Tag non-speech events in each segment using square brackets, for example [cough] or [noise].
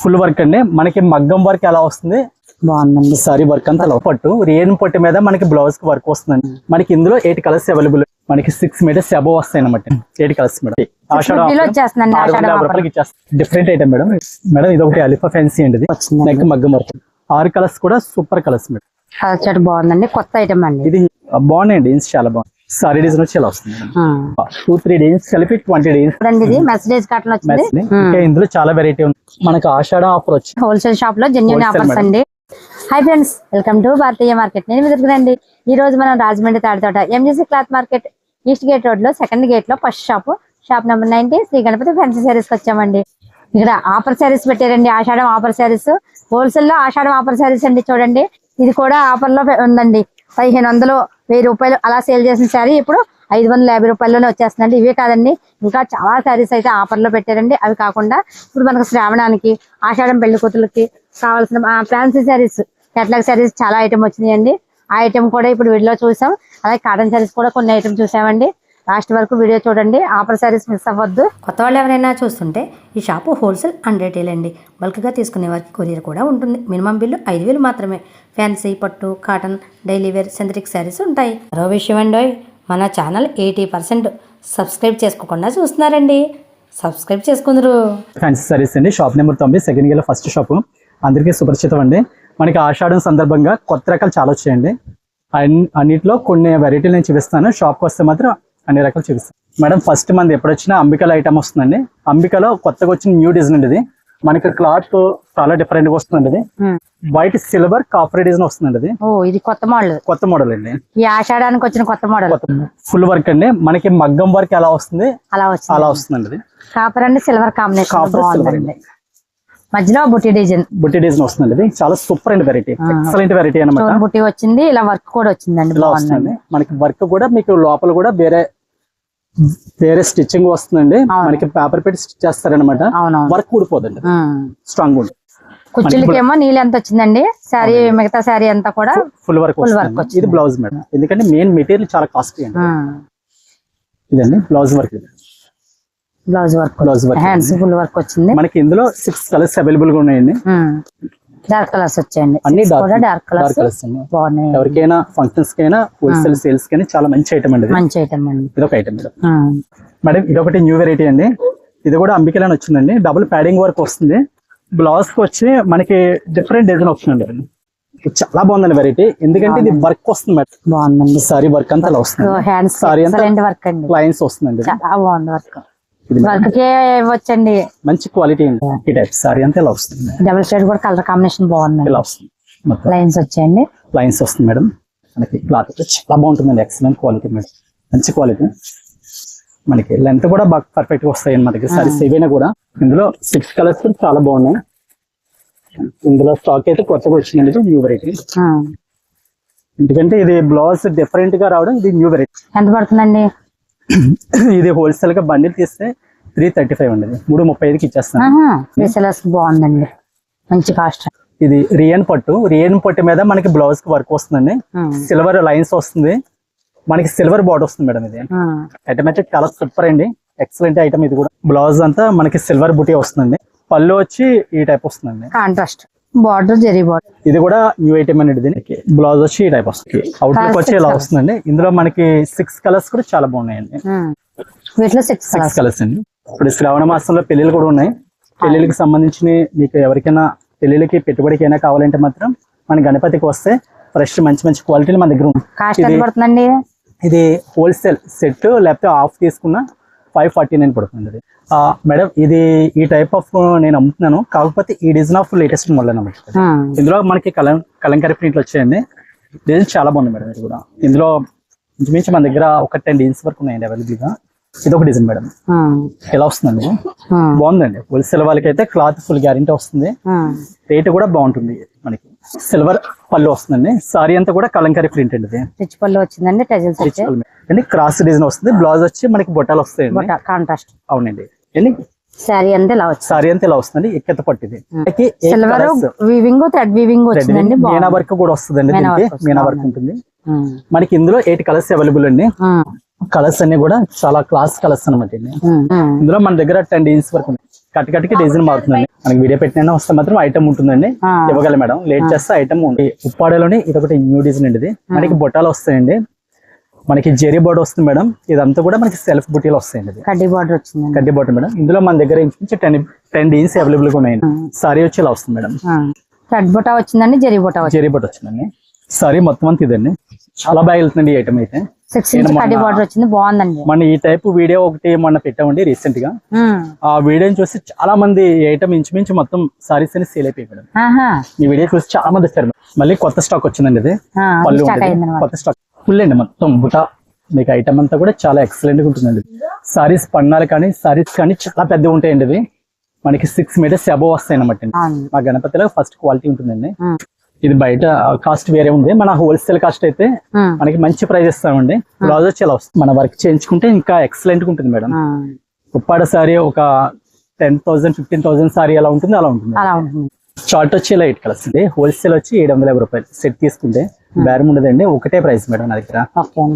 Full work అండి. మనకి మగ్గం వర్క్ ఎలా వస్తుంది? బాగుందండి. సారీ వర్క్ అంతా పట్టు. రేణు పట్టు మీద మనకి బ్లౌజ్కి వర్క్ వస్తుందండి. మనకి ఇందులో ఎయిట్ కలర్స్ అవైలబుల్ మనకి సిక్స్ మీటర్స్ అబవ్ వస్తాయి అనమాట eight colours madam. Different item madam. Madam ఇది ఒకటి అలిఫా ఫ్యాన్సీ అండి. నెక్ మగ్గం వర్క్. ఆరు కలర్స్ కూడా సూపర్ కలర్స్ మేడం. బాగుందండి. కొత్త ఐటమ్ అండి. ఇది బాగున్నాయండి. ఇది చాలా బాగుంది. సారీ డిజైన్ వచ్చి ఇలా వస్తుంది టూ త్రీ డేస్ కలిపి ట్వంటీ డేస్ మెర్సిడేస్ కాటన్ వచ్చింది. ఇంకా ఇందులో చాలా వెరైటీ ఉంది. మనకి ఆషాఢం ఆఫర్ వచ్చి హోల్సేల్ షాప్లో జెన్యున్ ఆఫర్స్. అండి. Hi friends welcome to Bharatiya market నేను ఎదురుకునండి ఈ రోజు మనం Rajahmundry Taditota MGC cloth market east gate రోడ్లో second గేట్లో first shop shop number ninety Shri Ganapati fancy శారీస్కి వచ్చామండి. ఇక్కడ ఆఫర్ శారీస్ పెట్టారండి ఆషాఢం ఆఫర్ శారీస్ హోల్సేల్లో ఆషాఢం ఆఫర్ శారీస్ అండి చూడండి. ఇది కూడా ఆఫర్లో ఉందండి. పదిహేను వందలు వెయ్యి రూపాయలు అలా సేల్ చేసిన శారీ ఇప్పుడు ఐదు వందల యాభై రూపాయల్లోనే వచ్చేస్తుందండి. ఇవే కాదండి. ఇంకా చాలా శారీస్ అయితే ఆఫర్లో పెట్టారండి. అవి కాకుండా ఇప్పుడు మనకు శ్రావణానికి ఆషాఢం పెళ్ళి కూతులకి కావాల్సిన ఫ్యాన్సీ శారీస్ కేటలాగ్ శారీస్ చాలా ఐటమ్ వచ్చినాయండి. ఆ ఐటమ్ కూడా ఇప్పుడు వీడియోలో చూసాం. అలాగే కాటన్ శారీస్ కూడా కొన్ని ఐటమ్ చూసామండి. లాస్ట్ వరకు వీడియో చూడండి. ఆఫర్ శారీస్ మిస్ అవ్వద్దు. కొత్త వాళ్ళు ఎవరైనా చూస్తుంటే ఈ షాపు హోల్సేల్ అండ్ రీటైల్ అండి. బల్క్గా తీసుకునే వారికి కొరియర్ కూడా ఉంటుంది. మినిమం బిల్లు ఐదు వేలు మాత్రమే. ఫ్యాన్సీ పట్టు cotton daily wear synthetic sarees ఉంటాయి. మరో విషయం అండి మన ఛానల్ ఎయిటీ పర్సెంట్ సబ్స్క్రైబ్ చేసుకోకుండా చూస్తున్నారండి. సబ్స్క్రైబ్ చేసుకుందరు. ఫ్యాన్సీ సారీస్ అండి. షాప్ నెంబర్ తొమ్మిది సెకండ్ గేల ఫస్ట్ షాప్ అందరికీ సుపరిచితం అండి. మనకి ఆషాఢం సందర్భంగా కొత్త రకాలు చాలా వచ్చాయండి. అన్- అన్నిట్లో కొన్ని వెరైటీలు నేను చూపిస్తాను. షాప్కి వస్తే మాత్రం అన్ని రకాలు చూపిస్తాను మేడం ఫస్ట్ మంది ఎప్పుడు వచ్చినా అంబికలో ఐటమ్ వస్తుందండి. అంబికలో కొత్తగా వచ్చిన న్యూ డిజైన్ అండి ఇది. మనకి క్లాత్ చాలా డిఫరెంట్గా వస్తుందండి ఇది. వైట్ సిల్వర్ కాపర్ డిజైన్ వస్తుందండి ఇది. ఓ ఇది కొత్త మోడల్ కొత్త మోడల్ అండి. ఈ ఆషాఢానికి వచ్చిన కొత్త మోడల్ ఫుల్ వర్క్ అండి. మనకి మగ్గం వర్క్ ఎలా వస్తుంది? అలా అలా వస్తుందండి copper and silver combination silver. బాగుందండి. మధ్యలో బుట్టి డిజైన్. బుట్టి డిజైన్ వస్తుందండి ఇది. చాలా సూపర్ అండి వెరైటీ ఎక్సలెంట్ వెరైటీ అనమాట బుట్టి వచ్చింది ఇలా వర్క్ కూడా వచ్చిందండి బాగుందండి. వస్తుంది. మనకి వర్క్ కూడా మీకు లోపల కూడా వేరే వేరే స్టిచ్చింగ్ వస్తుందండి. మనకి పేపర్ పెట్టి స్టిచ్ చేస్తారనమాట వర్క్ ఊడిపోదండి. స్ట్రాంగ్ ఉంటుంది కుచ్చులకేమో నీళ్ళు ఎంత వచ్చిందండి. శారీ మిగతా శారీ అంతా కూడా ఫుల్ వర్క్ వస్తుంది వచ్చింది. ఇది బ్లౌజ్ మేడం. ఎందుకంటే మెయిన్ మెటీరియల్ చాలా కాస్ట్లీ అండి. ఇదండి బ్లౌజ్ వర్క్ ఇది. Blouse work blouse work hands full work వచ్చింది. మనకి ఇందులో సిక్స్ కలర్స్ అవైలబుల్గా ఉన్నాయండి. డార్క్ కలర్స్ వచ్చాయండి. అన్ని డార్క్ కలర్స్ బాగున్నాయి ఎవరికైనా ఫంక్షన్స్ కైనా హోల్సేల్ సేల్స్ కైనా చాలా మంచి ఐటమ్ అండి. మంచి ఐటమ్ అండి. ఇది ఒక ఐటమ్ మేడం ఇది ఒకటి న్యూ వెరైటీ అండి. ఇది కూడా అంబికలని వచ్చిందండి. డబుల్ ప్యాడింగ్ వర్క్ వస్తుంది. బ్లౌజ్కి వచ్చి మనకి డిఫరెంట్ డిజైన్ వస్తుందండి చాలా బాగుందండి వెరైటీ ఎందుకంటే ఇది వర్క్ వస్తుంది మేడం బాగుందండి. సారీ వర్క్ అంతా వస్తుంది. హ్యాండ్స్ Saree అంతా వర్క్ అండి. లైన్స్ వస్తుందండి. చాలా బాగుంది వర్క్ ఇవ్వచ్చండి. మంచి క్వాలిటీ అండి టైప్ సారీ అంతా ఇలా వస్తుంది డబుల్ షేడ్ కూడా కలర్ కాంబినేషన్ బాగుందండి ఇలా వస్తుంది. లైన్స్ వచ్చాయండి. లైన్స్ వస్తుంది మేడం. మనకి క్లాత్ చాలా బాగుంటుందండి. Excellent quality madam. మంచి క్వాలిటీ. మనకి లెంత్ కూడా బాగా పర్ఫెక్ట్గా వస్తాయి మన దగ్గర. సారీస్ ఏవైనా కూడా. ఇందులో సిక్స్ కలర్స్ చాలా బాగున్నాయి. ఇందులో స్టాక్ అయితే కొత్తగా వచ్చిందండి న్యూ వెరైటీ. ఎందుకంటే ఇది బ్లౌజ్ డిఫరెంట్గా రావడం ఇది న్యూ వెరైటీ ఎంత పడుతుందండి? ఇది హోల్సేల్గా బండిల్ తీస్తే త్రీ థర్టీ ఫైవ్ ఉండేది మూడు ముప్పై ఐదుకి ఇచ్చేస్తాను. బాగుందండి. మంచి కాస్ట్ ఇది రియన్ పట్టు. రియన్ పట్టు మీద మనకి బ్లౌజ్కి వర్క్ వస్తుందండి. సిల్వర్ లైన్స్ వస్తుంది. మనకి సిల్వర్ బార్డర్ వస్తుంది మేడం ఇది. అయితే చాలా సూపర్ అండి. ఎక్సలెంట్ ఐటమ్ ఇది కూడా. బ్లౌజ్ అంతా మనకి సిల్వర్ బుటీ వస్తుందండి. పళ్ళు వచ్చి ఈ టైప్ వస్తుందండి. Contrast border zari border. ఇది కూడా న్యూ ఐటమ్ అండి దీనికి. బ్లౌజ్ వచ్చి ఈ టైప్ వస్తుంది. అవుట్ లుక్ వచ్చి ఇలా వస్తుందండి. ఇందులో మనకి సిక్స్ కలర్స్ కూడా చాలా బాగున్నాయండి. వీటిలో సిక్స్ సిక్స్ కలర్స్ అండి. ఇప్పుడు శ్రావణ మాసంలో పెళ్ళిళ్ళు కూడా ఉన్నాయి. పెళ్ళిళ్ళకి సంబంధించి మీకు ఎవరికైనా పెళ్ళిళ్ళకి పెట్టుబడికైనా కావాలంటే మాత్రం మన గణపతికి వస్తే ఫ్రెష్ మంచి మంచి క్వాలిటీలు మన దగ్గర ఇది హోల్సేల్ సెట్ లేకపోతే ఆఫ్ తీసుకున్న ఫైవ్ ఫార్టీ నైన్ పడుతుంది మేడం ఇది ఈ టైప్ ఆఫ్ నేను అమ్ముతున్నాను. కాకపోతే ఈ డిజైన్ ఆఫ్ లేటెస్ట్ మోడల్ అనమాట. ఇందులో మనకి కలం కలంకారీ ప్రింట్లు వచ్చాయండి. డిజైన్ చాలా బాగుంది మేడం ఇది కూడా. ఇందులో ఇంచుమించు మన దగ్గర ఒక టెన్ డిజైన్స్ వరకు ఉన్నాయండి అవైలబుల్గా. ఇది ఒక డిజైన్ మేడం. ఎలా వస్తుందండి. బాగుందండి. హోల్సేల్ వాళ్ళకి అయితే క్లాత్ ఫుల్ గ్యారంటీ వస్తుంది. రేట్ కూడా బాగుంటుంది మనకి. సిల్వర్ పళ్ళు వస్తుందండి. సారీ అంతా కూడా కలంకారీ ప్రింట్ అండి పళ్ళు వచ్చిందండి అండి క్రాస్ డిజైన్ వస్తుంది బ్లౌజ్ వచ్చి మనకి బొట్టాలు వస్తాయండి. కాంట్రాస్ట్ అవునండి. అండి శారీ అంతా ఇలా వచ్చింది సారీ అంతా ఇలా వస్తుందండి ఎక్కెత్త పట్టిది. మనకి eight silver colours. Weaving thread weaving Thread వచ్చిందండి మీనా. వర్క్ కూడా వస్తుందండి దీనికి వస్తుంది, మీనా వర్క్. ఉంటుంది. మనకి ఇందులో ఎయిట్ కలర్స్ అవైలబుల్ అండి. కలర్స్ అన్ని కూడా చాలా క్లాస్ కలర్స్ అనమాట అండి. ఇందులో మన దగ్గర టెన్ డిజైన్స్ వరకు కట్ కట్కి డిజైన్ మారుతుందండి. మనకి వీడియో పెట్టినా వస్తే మాత్రం ఐటమ్ ఉంటుందండి. ఇవ్వగలం మేడం. లేట్ చేస్తే ఐటమ్ ఉంది. ఉప్పాడలోని ఇది ఒకటి న్యూ డిజైన్ అండి ఇది. మనకి బొట్టాలు వస్తాయండి. మనకి జెరీ బోర్డ్ వస్తుంది మేడం. ఇదంతా కూడా మనకి సెల్ఫ్ బుటీలు వస్తాయండి ఇది. కడ్డీ బార్డర్ వచ్చిందండి. కడ్డీ బోర్డు మేడం. ఇందులో మన దగ్గర ఇంచుమించు టెన్ టెన్ డీన్స్ అవైలబుల్గా ఉన్నాయండి సారీ వచ్చి ఇలా వస్తుంది మేడం. కడ్ బుటా వచ్చిందండి జరీ బుటా వచ్చింది. జెరీ బోర్డ్ వచ్చిందండి. సారీ మొత్తం అంతా ఇదండి. చాలా బాగా వెళ్తుందండి ఈ ఐటమ్ అయితే. సిక్స్ నేను ఇంచ్ కడ్డీ మొన్న- బార్డర్ వచ్చింది బాగుందండి. మన ఈ టైప్ వీడియో ఒకటి మొన్న పెట్టామండి రీసెంట్గా. ఆ వీడియోని చూసి చాలా మంది ఐటమ్ ఇంచుమించు మొత్తం సారీస్ అని సేల్ అయిపోయాయి మేడం. ఈ వీడియో చూసి చాలా మంది వచ్చారు. మళ్ళీ కొత్త స్టాక్ వచ్చిందండి ఇది. పళ్ళు కొత్త స్టాక్ ఫుల్ అండి మొత్తం బుటా. మీకు ఐటమ్ అంతా కూడా చాలా ఎక్సలెంట్గా ఉంటుందండి. సారీస్ పన్నాలు కానీ సారీస్ కానీ చాలా పెద్దగా ఉంటాయండి ఇవి. మనకి సిక్స్ మీటర్స్ అబోవ్ వస్తాయి అన్నమాట అవును. మా గణపతిలో ఫస్ట్ క్వాలిటీ ఉంటుందండి. ఇది బయట కాస్ట్ వేరే ఉంది. మన హోల్సేల్ కాస్ట్ అయితే. మనకి మంచి ప్రైస్ ఇస్తామండి. బ్లౌజ్ వచ్చి ఇలా వస్తుంది. మన వర్క్ చేయించుకుంటే ఇంకా ఎక్సలెంట్గా ఉంటుంది మేడం. ఉప్పాడ సారీ ఒక ten thousand fifteen thousand saree ఎలా ఉంటుంది అలా ఉంటుంది. అలా ఉంటుంది. షార్ట్ వచ్చి ఇలా ఎయిట్ కలర్స్ ఉంది హోల్సేల్ వచ్చి ఏడు వందల యాభై రూపాయలు. సెట్ తీసుకుంటే బేరం ఉండదండి. ఒకటే ప్రైస్ మేడం నా దగ్గర.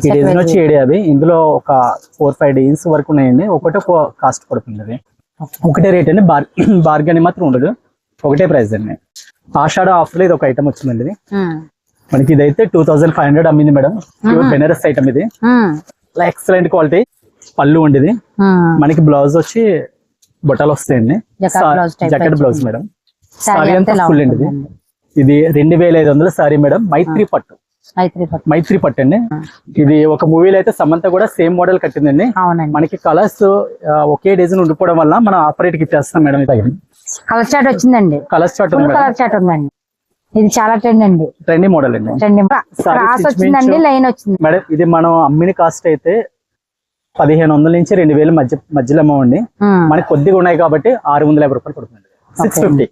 ఈ డిజైన్ వచ్చి ఏడు యాభై ఇందులో ఒక ఫోర్ ఫైవ్ డేస్ వరకు ఉన్నాయండి. ఒకటే కాస్ట్ పడుతుంది ఒకటే రేట్ అండి. బార్ [clears throat] బార్గెన్ మాత్రం ఉండదు. ఒకటే ప్రైస్ అండి. ఆషాఢ ఆఫర్లో ఇది ఒక ఐటమ్ వచ్చిందండి ఇది. ఉమ్. మనకి ఇదైతే టూ థౌసండ్ ఫైవ్ హండ్రెడ్ అమ్మింది మేడం. బెనరస్ ఐటమ్ ఇది. ఉమ్. ఎక్సలెంట్ క్వాలిటీ పళ్ళు ఉండేది. మనకి బ్లౌజ్ వచ్చి బొట్టలు వస్తాయండి. జకెట్. Blouse madam. సారీ అంతా ఫుల్ అండి ఇది రెండు వేల ఐదు వందల సారీ మేడం మైత్రి పట్టు. మైత్రి పట్టు. మైత్రి పట్టు అండి. ఇది ఒక మూవీలో అయితే సమంత కూడా సేమ్ మోడల్ కట్టిందండి. మనకి కలర్స్ ఒకే డిజైన్ ఉండిపోవడం వల్ల మనం ఆపరేట్కి ఇచ్చేస్తాం మేడం ఇది కలర్ చాట్ వచ్చిందండి. Colour madam. కలర్ చాట్ ఉందండి. ఇది చాలా ట్రెండ్ అండి. ట్రెండీ మోడల్ అండి. వచ్చిందండి. లైన్ వచ్చింది. మేడం ఇది మనం అమ్మిన కాస్ట్ అయితే పదిహేను వందల నుంచి రెండు వేల మధ్య మధ్యలో అమ్మవండి ఉమ్. మనకి కొద్దిగా ఉన్నాయి కాబట్టి ఆరు వందల యాభై రూపాయలు పడుతుంది. సిక్స్ ఫిఫ్టీ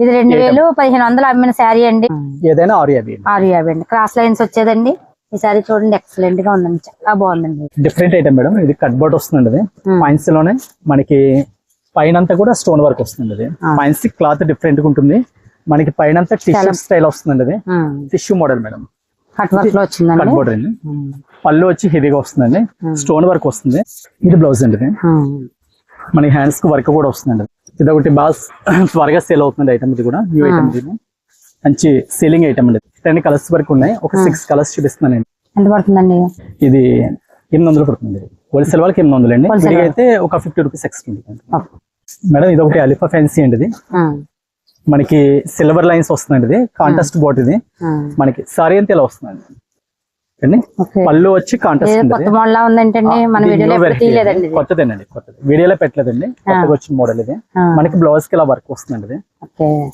ఇది రెండు వేలు పదిహేను వందలు అమ్మిన శారీ అండి. ఏదైనా ఆరు యాభై ఆరు యాభై అండి. క్రాస్ లైన్స్ వచ్చేదండి. ఈ శారీ చూడండి ఎక్సలెంట్గా ఉందండి. చాలా బాగుందండి. Different item madam. ఇది కట్ బోర్డ్ వస్తుంది అది Hmm. పాయింట్స్లోనే మనకి పైన అంతా కూడా స్టోన్ వర్క్ వస్తుంది అది Ah. పాయింట్స్ క్లాత్ డిఫరెంట్గా ఉంటుంది. మనకి పైన టిష్యూ స్టైల్ వస్తుంది అది టిష్యూ మోడల్ మేడం. కట్ వర్క్లో కట్ వచ్చిందండి బోర్డర్ అండి. ఉమ్. పళ్ళు వచ్చి హెవీగా వస్తుందండి. స్టోన్ వర్క్ వస్తుంది. ఇది బ్లౌజ్ అండి. మనకి హ్యాండ్స్కి వర్క్ కూడా వస్తుందండి. ఇది ఒకటి బాగా త్వరగా సేల్ అవుతుంది ఐటమ్ ఇది కూడా న్యూ ఐటమ్ ఇది. మంచి సేలింగ్ ఐటమ్ అండి. టెన్ కలర్స్ వరకు ఉన్నాయి. ఒక సిక్స్ కలర్స్ చూపిస్తున్నానండి. ఎంత పడుతుందండి? ఇది ఎనిమిది వందలు పడుతుంది హోల్సేల్ వాళ్ళకి ఎనిమిది వందలు అండి. విడిగా అయితే ఒక ఫిఫ్టీ రూపీస్ ఎక్స్ట్రా ఉంటుంది. మేడం ఇది ఒకటి అలిఫా ఫ్యాన్సీ అండి ఇది. ఉమ్. మనకి సిల్వర్ లైన్స్ వస్తుందండి ఇది. కాంటెస్ట్ బోట్ ఇది. మనకి సారీ అంతా ఇలా వస్తుందండి. పళ్ళు వచ్చి కాంటెస్ట్ ఏదో కొత్త మోడల్ లా ఉందంటండి మన ఇది వీడియోలో తీయలేదండి. కొత్తదేనండి కొత్తది. వీడియోలో పెట్టలేదండి. కొత్తగా వచ్చిన మోడల్ ఇది. మనకి బ్లౌజ్కి ఇలా వర్క్ వస్తుందండి ఇది.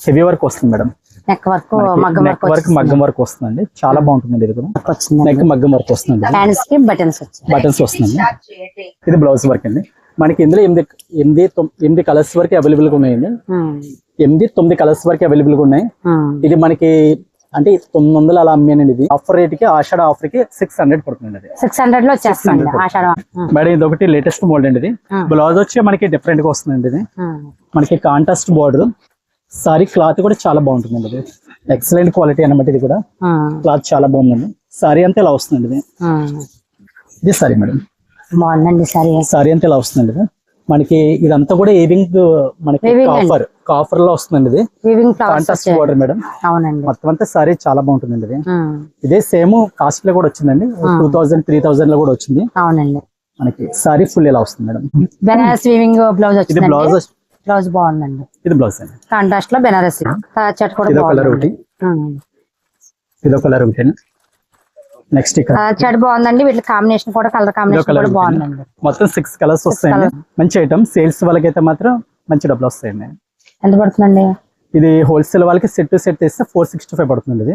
హెవీ వర్క్ వస్తుంది మేడం. నెక్ వర్క్ మగ్గం నెక్ వర్క్ వర్క్ మగ్గం వర్క్ వస్తుందండి. చాలా బాగుంటుందండి ఇది కూడా. వచ్చిందండి. నెక్ మగ్గం వర్క్ వస్తుంది హ్యాండ్స్కి బటన్స్ వస్తుంది ఇది బ్లౌజ్ వర్క్ అండి. మనకి ఇందులో ఎనిమిది ఎనిమిది ఎనిమిది కలర్స్ వరకు అవైలబుల్గా ఉన్నాయండి. ఎనిమిది తొమ్మిది కలర్స్ వరకు అవైలబుల్గా ఉన్నాయి. ఇది మనకి అంటే తొమ్మిది వందలు అలా అమ్మానండి ఇది. ఆఫర్ రేట్కి ఆషాఢ ఆఫర్కి సిక్స్ హండ్రెడ్ పడుతుంది అది. సిక్స్ హండ్రెడ్లో ఆషాఢం. మేడం ఇది ఒకటి లేటెస్ట్ మోడల్ అండి ఇది. బ్లౌజ్ వచ్చి మనకి డిఫరెంట్గా వస్తుందండి ఇది. మనకి కాంట్రాస్ట్ బార్డర్ సారీ క్లాత్ కూడా చాలా బాగుంటుందండి ఇది. ఎక్సలెంట్ క్వాలిటీ అన్నమాట ఇది కూడా. క్లాత్ చాలా బాగుందండి. సారీ అంతా ఇలా వస్తుందండి ఇది. ఇది సారీ మేడం. బాగుందండి సరే సారీ అంతా ఇలా వస్తుందండి ఇది. మనకి ఇదంతా కూడా ఏవింగ్ మనకి Weaving అండి. కాఫర్ కాఫర్లో వస్తుందండి ఇది కాంట్రాస్ట్ బార్డర్ మేడం అవునండి. మొత్తం అంతా సారీ చాలా బాగుంటుందండి ఇది. ఇదే సేమ్ కాస్ట్లో కూడా వచ్చిందండి. టూ థౌసండ్ త్రీ థౌసండ్లో కూడా వచ్చింది. అవునండి. మనకి సారీ ఫుల్ ఇలా వస్తుంది మేడం బెనారస్ వీవింగ్ బ్లౌజ్ ఇది బ్లౌజ్ బ్లౌజ్ బాగుందండి. ఇది బ్లౌజ్ అండి. కాంట్రాస్ట్లో బెనారస్ చెట్ కూడా ఇదో కలర్ ఒకటి. ఇదో కలర్ ఒకటి నెక్స్ట్ చాట్ బాగుందండి. వీటి కాంబినేషన్ కూడా కలర్ కాంబినేషన్ కూడా బాగుందండి. మొత్తం సిక్స్ కలర్స్ వస్తాయండి. మంచి ఐటమ్ సేల్స్ వాళ్ళకైతే మాత్రం మంచి డబ్బులు వస్తాయండి. ఎంత పడుతుందండి? ఇది హోల్సేల్ వాళ్ళకి సెట్ టు సెట్ తీస్తే ఫోర్ సిక్స్టీ ఫైవ్ పడుతుంది ఇది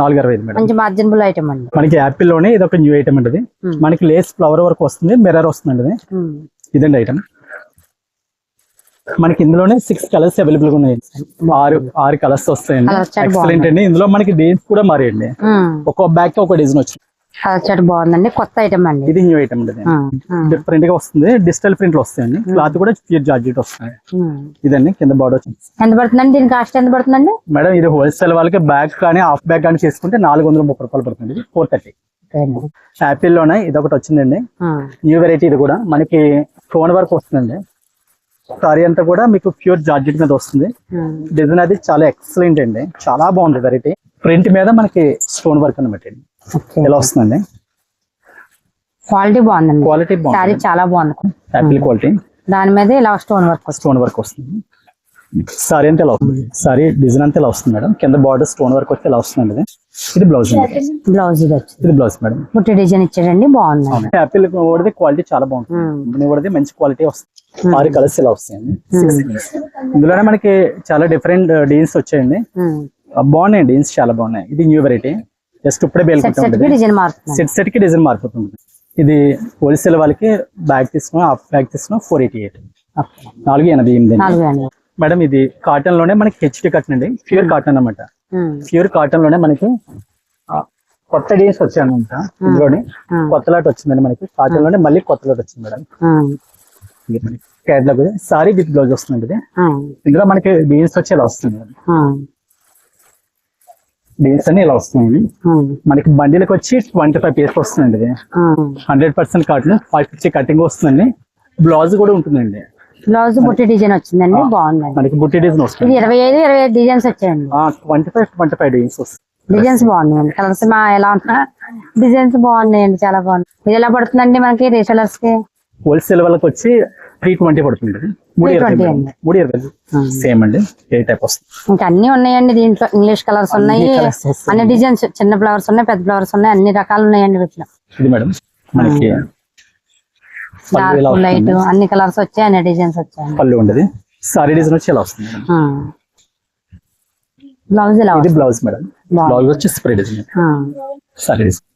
నాలుగు అరవై ఐదు మంచి మార్జినబుల్ ఐటమ్ అండి. మనకి యాపిల్లోనే ఇది ఒక న్యూ ఐటమ్ అండి ఇది. Hmm. మనకి లేస్ ఫ్లవర్ వర్క్ వస్తుంది. మిర్రర్ వస్తుంది ఇది. ఉమ్. ఇదండి ఐటమ్ మనకి ఇందులోనే సిక్స్ కలర్స్ అవైలబుల్గా ఉన్నాయి. ఆరు ఆరు కలర్స్ వస్తాయండి. ఎక్సలెంట్ అండి. ఇందులో మనకి డిజైన్స్ కూడా మారాయండి. ఉమ్. ఒక్కో బ్యాగ్కి ఒక డిజైన్ వచ్చింది. బాగుందండి. కొత్త ఐటమ్ అండి. ఇది న్యూ ఐటమ్ అండి. ఇది. ఉమ్. ఉమ్. డిఫరెంట్గా వస్తుంది. డిజిటల్ ప్రింట్ వస్తాయండి. క్లాత్ కూడా ప్యూర్ జార్జెట్ వస్తుంది. ఇదండి. కింద బార్డర్ వచ్చింది ఎంత పడుతుందండి? దీని కాస్ట్ ఎంత పడుతుందండి? మేడం ఇది హోల్సేల్ వాళ్ళకి బ్యాగ్ కానీ హాఫ్ బ్యాగ్ కానీ చేసుకుంటే నాలుగు వందల ముప్పై రూపాయలు పడుతుంది ఫోర్ థర్టీ యాపిల్లోనే ఇది ఒకటి వచ్చిందండి న్యూ వెరైటీ ఇది కూడా. మనకి స్టోన్ వర్క్ వస్తుందండి. సారీ అంతా కూడా మీకు ప్యూర్ జార్జెట్ మీద వస్తుంది. డిజైన్ అది చాలా ఎక్సలెంట్ అండి. చాలా బాగుంది వెరైటీ ప్రింట్ మీద మనకి స్టోన్ వర్క్ అనమాట అండి ఇలా వస్తుందండి? క్వాలిటీ బాగుందండి. క్వాలిటీ బాగుంది. చాలా బాగుంది. యాపిల్ క్వాలిటీ దాని మీద ఇలా స్టోన్ వర్క్ స్టోన్ వర్క్ వస్తుంది. సారీ అంతా ఇలా వస్తుంది? సారీ డిజైన్ అంతా ఇలా వస్తుంది మేడం కింద బార్డర్ స్టోన్ వర్క్ వచ్చి ఇలా వస్తుంది ఇది? బ్లౌజ్ బ్లౌజ్ ఇది బ్లౌజ్ మేడం డిజైన్ ఇచ్చాడండి బాగుంది యాపిల్ ఓడిది క్వాలిటీ చాలా బాగుంటుంది. ఓడిది మంచి క్వాలిటీ వస్తుంది. ఆరు కలర్స్ ఇలా వస్తాయండి colours. ఇందులోనే మనకి చాలా డిఫరెంట్ డీన్స్ వచ్చాయండి. ఆ, బాగున్నాయి డీన్స్ చాలా బాగున్నాయి. ఇది న్యూ వెరైటీ జస్ట్ ఇప్పుడే సెట్ సెట్కి డిజైన్ మారుతుంది సెట్ సెట్కి డిజైన్ మారిపోతుంది. ఇది హోల్సేల్ వాళ్ళకి బ్యాగ్ తీసుకున్నాం హాఫ్ బ్యాగ్ తీసుకున్నాం ఫోర్ ఎయిటీ ఎయిట్ నాలుగు ఎనభై ఎనిమిది మేడం ఇది కాటన్లోనే మనకి హెచ్డి కాటన్ అండి ప్యూర్ కాటన్ అన్నమాట. ఉమ్, ప్యూర్ కాటన్లోనే మనకి కొత్త డీన్స్ వచ్చాయన్నమాట. ఇందులోనే Hmm. కొత్త లాట్ వచ్చిందండి మనకి. కాటన్లోనే మళ్ళీ కొత్త లాట్ వచ్చింది madam catalogue saree with blouse వస్తుంది ఇది. ఇందులో మనకి డీన్స్ వచ్చి ఇలా వస్తుంది. డీన్స్ అన్ని ఇలా వస్తుంది ఉమ్, మనకి బండిలకు వచ్చి ట్వంటీ ఫైవ్ పీస్ వస్తుందండి ఇది. Hundred percent cotton five fifty cutting వస్తుందండి. బ్లౌజ్ కూడా ఉంటుందండి. బ్లౌజ్ పుట్టి డిజైన్ వచ్చిందండి బాగుందండి. మనకి బుట్టి డిజైన్ వస్తుంది. ఇరవై ఐదు ఇరవై ఐదు డిజైన్స్ వచ్చాయండి. ట్వంటీ ఫైవ్ ట్వంటీ ఫైవ్ డీన్స్ వస్తుంది. డిజైన్స్ బాగున్నాయండి. కలర్స్ మా ఎలా ఉన్నా డిజైన్స్ బాగున్నాయండి చాలా బాగున్నాయి. ఇది ఎలా పడుతుందండి మనకి రీసెలర్స్కి హోల్సేల్ వాళ్ళకి వచ్చి త్రీ ట్వంటీ పడుతుంది. మూడు ఇరవై 320 మేడం. అండి. మూడు ఇరవై సేమ్ అండి. ఏ టైప్ వస్తుంది. ఇంకా అన్ని ఉన్నాయండి దీంట్లో. ఇంగ్లీష్ కలర్స్ ఉన్నాయి. అన్ని డిజైన్స్ చిన్న ఫ్లవర్స్ ఉన్నాయి పెద్ద ఫ్లవర్స్ ఉన్నాయి అన్ని రకాలు ఉన్నాయండి వీటిలో. ఇది మేడం. మనకి లైట్. అన్ని కలర్స్ వచ్చాయి అన్ని డిజైన్స్ వచ్చాయండి పళ్ళు ఉండదు. సారీ డిజైన్ వచ్చి ఇలా వస్తుంది బ్లౌజ్ ఇలా ఇది బ్లౌజ్ మేడం. బ్లౌజ్ వచ్చి spray design saree design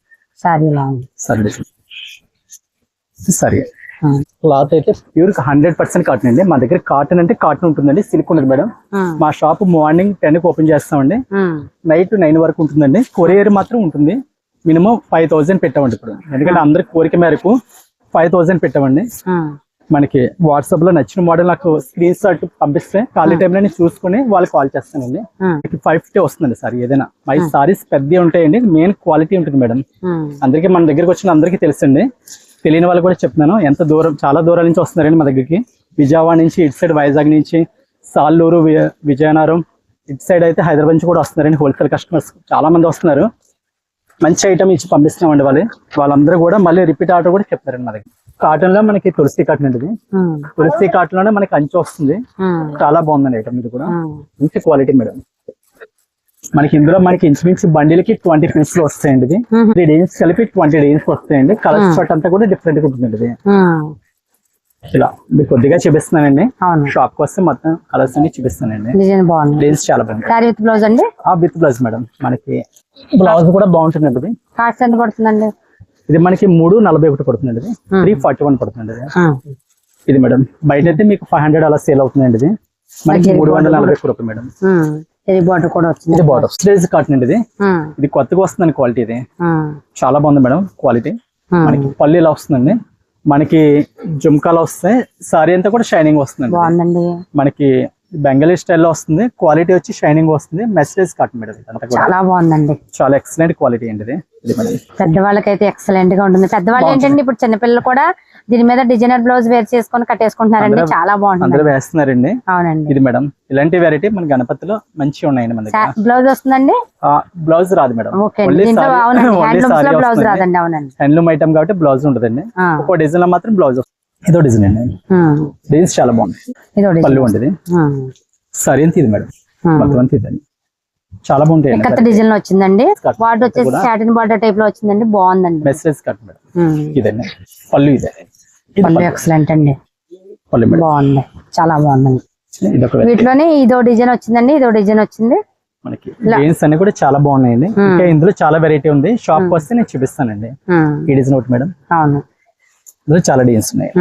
saree ఇలా ఉంది? సారీ డిజైన్ సారీ క్లాత్ అయితే ప్యూర్ హండ్రెడ్ పర్సెంట్ కాటన్ అండి. మా దగ్గర కాటన్ అంటే కాటన్ ఉంటుందండి సిల్క్ ఉండదు మేడం. మా షాప్ మార్నింగ్ టెన్కి ఓపెన్ చేస్తామండి. నైట్ నైన్ వరకు ఉంటుందండి. కొరియర్ మాత్రం ఉంటుంది. మినిమం ఫైవ్ థౌసండ్ పెట్టామండి ఇప్పుడు. ఎందుకంటే అందరి కోరిక మేరకు ఫైవ్ థౌసండ్ పెట్టామండి. మనకి వాట్సాప్లో నచ్చిన మోడల్ నాకు స్క్రీన్ షాట్ పంపిస్తే ఖాళీ టైంలో నేను చూసుకుని వాళ్ళకి కాల్ చేస్తానండి. ఫైవ్ ఫిఫ్టీ వస్తుందండి సార్ ఏదైనా. మా సారీస్ పెద్దవి ఉంటాయండి మెయిన్ క్వాలిటీ ఉంటుంది మేడం. అందరికీ మన దగ్గరికి వచ్చిన అందరికీ తెలుసండి. తెలియని వాళ్ళు కూడా చెప్తున్నాను. ఎంత దూరం చాలా దూరాల నుంచి వస్తున్నారండి మా దగ్గరికి. విజయవాడ నుంచి ఇటు సైడ్ వైజాగ్ నుంచి సాల్లూరు విజయనగరం ఇటు సైడ్ అయితే హైదరాబాద్ నుంచి కూడా వస్తున్నారండి హోల్సేల్ కస్టమర్స్. చాలా మంది వస్తున్నారు. మంచి ఐటమ్ ఇచ్చి పంపిస్తున్నామండి వాళ్ళు. వాళ్ళందరూ కూడా మళ్ళీ రిపీట్ ఆర్డర్ కూడా చెప్తారండి మా దగ్గర కాటన్లో మనకి తులసి కాటన్ అండి ఇది. తులసి కాటన్లోనే మనకి అంచు వస్తుంది. చాలా బాగుందండి ఐటమ్ ఇది కూడా. మంచి క్వాలిటీ మేడం. మనకి ఇందులో మనకి ఇంచుమించు బండిలకి ట్వంటీ పీసులు వస్తాయండి ఇది. త్రీ డేస్ కలిపి ట్వంటీ డేస్ వస్తాయండి. కలర్ షర్ట్ అంతా కూడా డిఫరెంట్గా ఇది. ఆ, ఇలా మీకు కొద్దిగా చూపిస్తున్నానండి. షాప్కి వస్తే మొత్తం కలర్స్ అన్ని చూపిస్తానండి డిజైన్ చాలా బాగుంది. విత్ బ్లౌజ్ అండి? ఆ విత్ బ్లౌజ్ మేడం. మనకి బ్లౌజ్ కూడా బాగుంటుందండి ఇది. కాస్ట్ ఎంత పడుతుందండి? ఇది మనకి మూడు నలభై ఒకటి పడుతుందండి ఇది. త్రీ ఫార్టీ వన్ పడుతుందండి ఇది. ఇది మేడం. బయట అయితే మీకు ఫైవ్ హండ్రెడ్ అలా సేల్ అవుతుందండి ఇది. మనకి మూడు వందల నలభై రూపాయలు మేడం. ఇది బార్డర్ కూడా వచ్చింది ఇది బాటమ్ స్ట్రేజ్ కాటన్ అండి ఇది. ఇది కొత్తగా వస్తుందండి క్వాలిటీ ఇది. చాలా బాగుంది మేడం క్వాలిటీ మనకి పళ్ళు ఇలా వస్తుందండి. మనకి జుమ్కాలు వస్తాయి సారీ అంతా కూడా షైనింగ్ వస్తుందండి. బాగుందండి. మనకి బెంగాలీ స్టైల్లో వస్తుంది. క్వాలిటీ వచ్చి షైనింగ్ వస్తుంది. మెసేజ్ కాటన్ మేడం చాలా బాగుందండి. చాలా ఎక్సలెంట్ క్వాలిటీ అండి ఇది. పెద్దవాళ్ళకైతే ఎక్సలెంట్గా ఉంటుంది. పెద్దవాళ్ళు ఏంటండి? ఇప్పుడు చిన్నపిల్లలు కూడా దీని మీద డిజైనర్ బ్లౌజ్ వేర్ చేసుకొని కట్టేసుకుంటున్నారండి. చాలా బాగుంటుంది. వేస్తున్నారండి. అవునండి. ఇది మేడం ఇలాంటి వెరైటీ మన గణపతిలో మంచిగా ఉన్నాయండి మన బ్లౌజ్ వస్తుందండి? బ్లౌజ్ రాదు మేడం. [laughs] బ్లౌజ్ రాదండి అవునండి. హ్యాండ్లూమ్ ఐటమ్ కాబట్టి బ్లౌజ్ ఉంటుందండి. ఆ, ఒక్కో డిజైన్లో మాత్రం బ్లౌజ్ ఇదో డిజైన్ అండి. డిజైన్స్ చాలా బాగుంది డిజైన్. పళ్ళు ఉంటుంది. సరే అంత ఇది మేడం. ఆ. మొత్తం అంత ఇదండి. చాలా కొత్త బాగుంటాయండి డిజైన్లో వచ్చిందండి. బార్డర్ వచ్చేసి కూడా. సాటిన్ బార్డర్ టైప్లో వచ్చిందండి. బాగుందండి. Message cut madam. ఇదండి. పళ్ళు ఇది. పళ్ళు. ఎక్సలెంట్ అండి. బాగుంది. చాలా బాగుందండి. వీటిలోనే ఇదో డిజైన్ వచ్చిందండి ఇదో డిజైన్ వచ్చింది. మనకి డిజైన్స్ అన్ని కూడా చాలా బాగున్నాయండి. ఇంకా ఇందులో చాలా వెరైటీ ఉంది. షాప్కి వస్తే నేను చూపిస్తానండి. ఈ డిజైన్ ఒకటి మేడం. అవును. ఇందులో చాలా డిజైన్స్ ఉన్నాయి.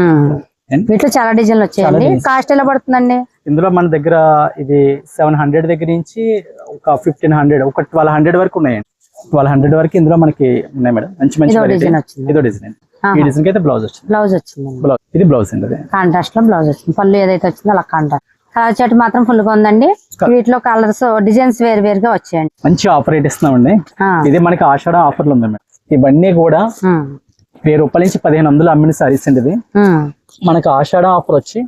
వీటిలో చాలా డిజైన్లు వచ్చాయండి. కాస్ట్ ఎలా పడుతుందండి? ఇందులో మన దగ్గర ఇది సెవెన్ హండ్రెడ్ దగ్గర నుంచి ఒక ఫిఫ్టీన్ హండ్రెడ్ ఒక ట్వెల్వ్ హండ్రెడ్ వరకు ఉన్నాయండి. ట్వెల్వ్ హండ్రెడ్ వరకు ఇందులో మనకి ఉన్నాయి మేడం. మంచి మంచి ఇదో డిజైన్ వచ్చింది అండి. ఈ డిజైన్ అయితే బ్లౌజ్ వచ్చింది. బ్లౌజ్ వచ్చిందండి. బ్లౌజ్. ఇది బ్లౌజ్ అండి కాంట్రాస్ట్లో బ్లౌజ్ వచ్చింది. పళ్ళు ఏదైతే వచ్చిందో అలా కాంట్రాస్ట్ కలర్ చాట్ మాత్రం ఫుల్గా ఉందండి వీటిలో కలర్స్ డిజైన్స్ వేరు వేరుగా వచ్చాయండి. మంచి ఆఫర్ రేట్ ఇస్తున్నామండి. ఇది మనకి ఆషాఢ ఆఫర్లు ఉంది మేడం. ఇవన్నీ కూడా వెయ్యి రూపాయల నుంచి పదిహేను వందలు అమ్మిన సారీస్ అండి ఇది. మనకు ఆషాఢ ఆఫర్ వచ్చి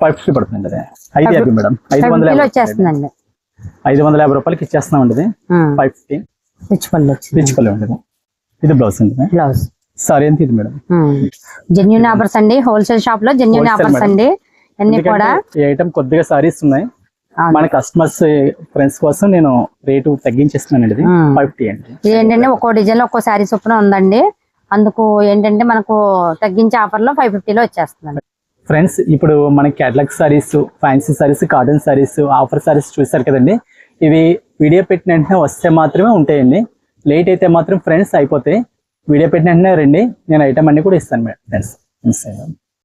ఫైవ్ ఫిఫ్టీ పడుతుంది అది. ఐదు యాభై మేడం. ఐదు వందల యాభై వచ్చేస్తుందండి. ఐదు వందల యాభై రూపాయలకి ఇచ్చేస్తున్నాం అండి ఇది ఫైవ్ ఫిఫ్టీ. రిచ్ పళ్ళు వచ్చింది. రిచ్ పల్లె ఉండదు ఇది. బ్లౌజ్ ఉంది బ్లౌజ్. సారీ ఎంత ఇది మేడం. జెన్యున్ ఆఫర్స్ అండి. హోల్సేల్ షాప్లో జెన్యున్ ఆఫర్స్. అండి. అన్ని కూడా ఈ ఐటమ్ కొద్దిగా సారీస్ ఉన్నాయి. మన కస్టమర్స్ ఫ్రెండ్స్ కోసం నేను రేటు తగ్గించేస్తున్నాను ఇది. ఫిఫ్టీ అండి. ఇది ఏంటంటే ఒక్కో డిజైన్లో ఒక్కో శారీ చొప్పున ఉందండి. అందుకు ఏంటంటే మనకు తగ్గించే ఆఫర్లో ఫైవ్ ఫిఫ్టీలో వచ్చేస్తుందండి. ఫ్రెండ్స్ ఇప్పుడు మన catalogue sarees fancy sarees cotton sarees offer sarees చూసారు కదండి. ఇవి వీడియో పెట్టిన వెంటనే వస్తే మాత్రమే ఉంటాయండి. లేట్ అయితే మాత్రం ఫ్రెండ్స్ అయిపోతాయి. వీడియో పెట్టిన వెంటనే రండి నేను ఐటమ్ అన్ని కూడా ఇస్తాను మేడం ఫ్రెండ్స్